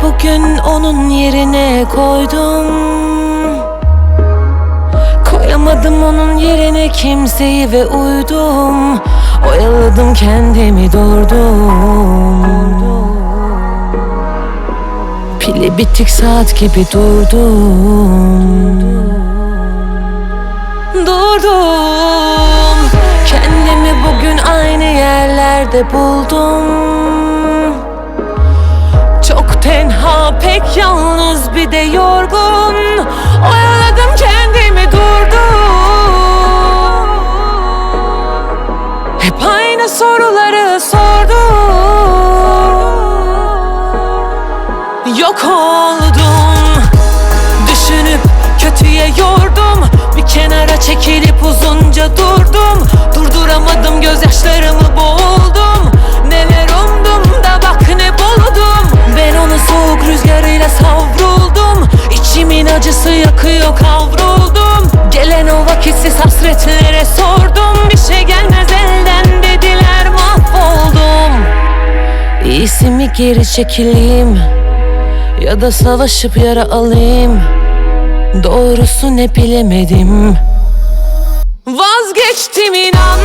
Bugün onun yerine koydum. Koyamadım onun yerine kimseyi ve uydum. Oyaladım kendimi durdum. Pili bitik saat gibi durdum. Durdum. Kendimi bugün aynı yerlerde buldum yalnız bir de yorgun Oyaladım kendimi durdum. Hep aynı soruları sordum. Yok oldum Düşünüp kötüye yordum. Bir kenara çekilip uzunca durdum. Durduramadım gözyaşlarımı boğuldum acısı yakıyor kavruldum. Gelen o vakitsiz hasretlere sordum. Bir şey gelmez elden dediler mahvoldum. İyisi mi geri çekileyim? Ya da savaşıp yara alayım? Doğrusu ne bilemedim. Vazgeçtim inan